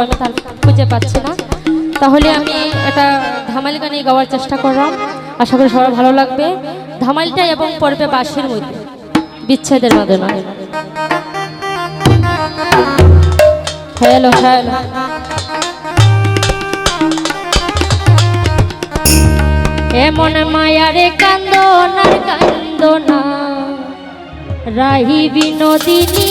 করব তার খুঁজে পাচ্ছি না। তাহলে আমি এটা ধামাইল গানে গাওয়ার চেষ্টা করলাম। আশা করি সবার ভালো লাগবে। ধামাইলটা এবং পর্বে বাঁশির মধ্যে। বিচ্ছেদের মাধ্যমে। Hello hello. এমন মায়ারে কান্দনার কান্দনা। রাহি বিনোদিনী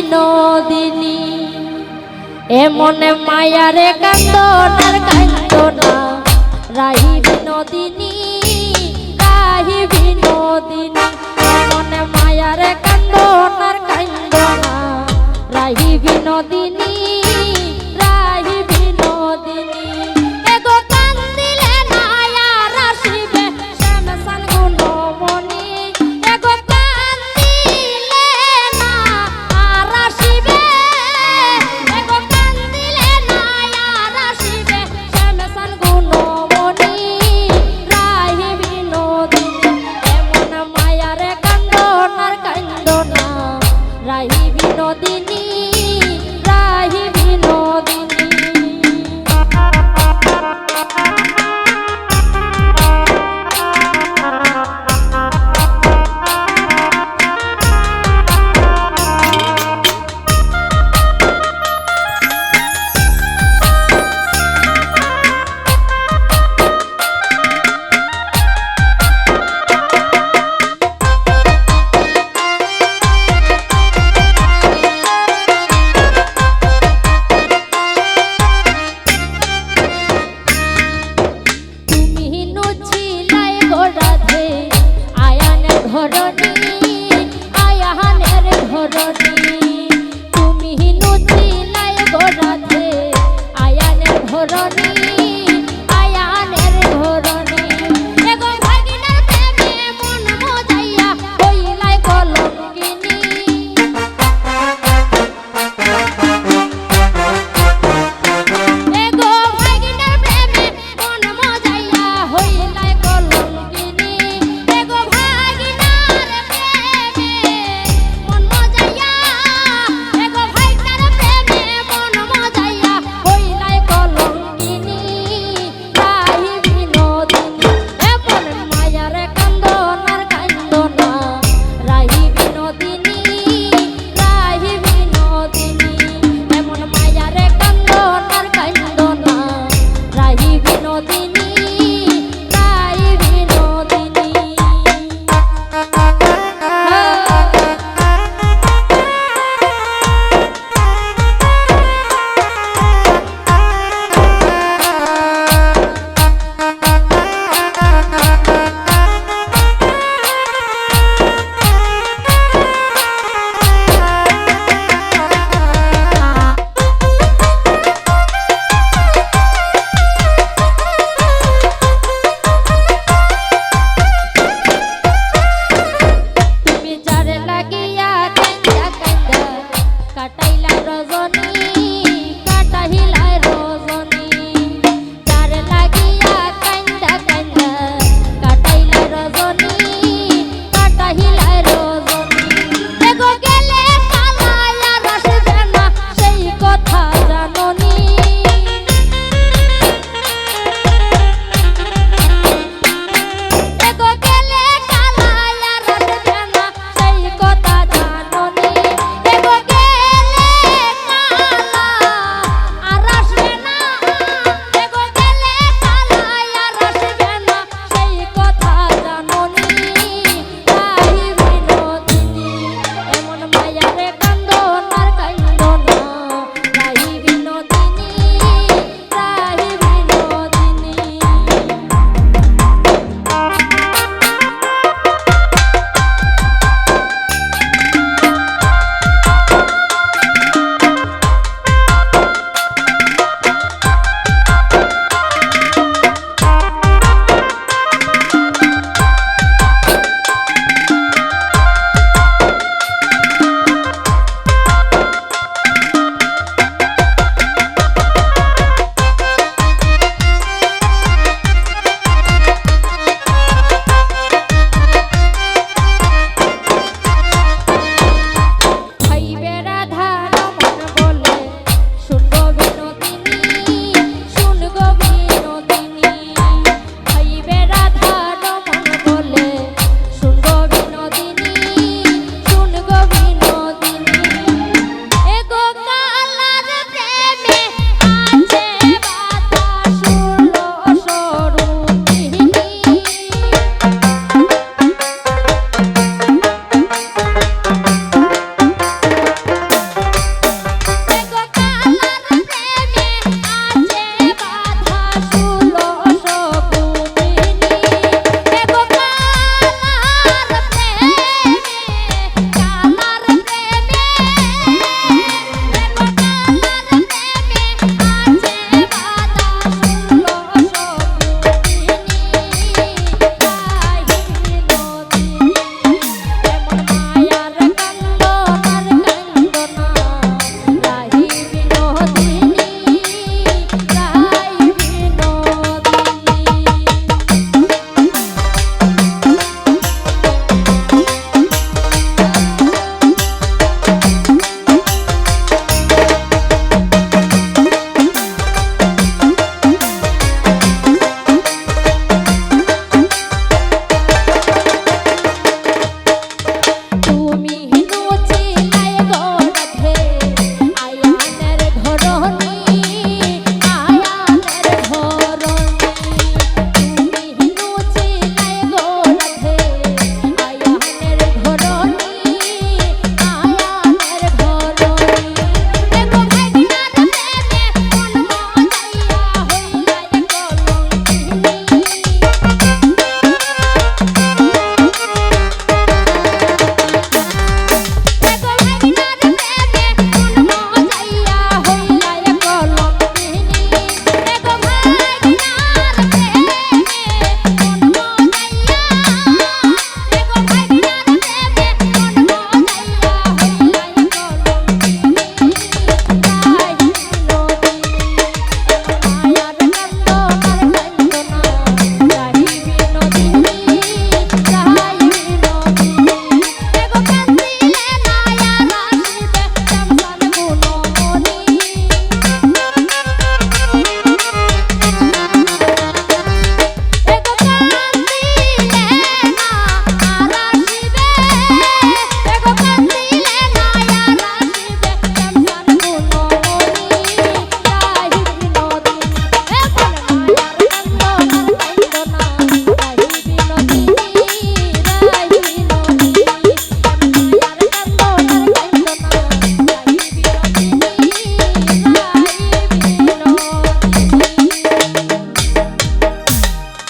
বিনোদিনী এমনে মায়ারে কান্দনার কান্দনা। রাহি বিনোদিনী রাহি বিনোদিনী এমনে মায়ারে কান্দনার কান্দনা। রাহি বিনোদিনী নীলায় গড়াতে আয়ানে ধরণে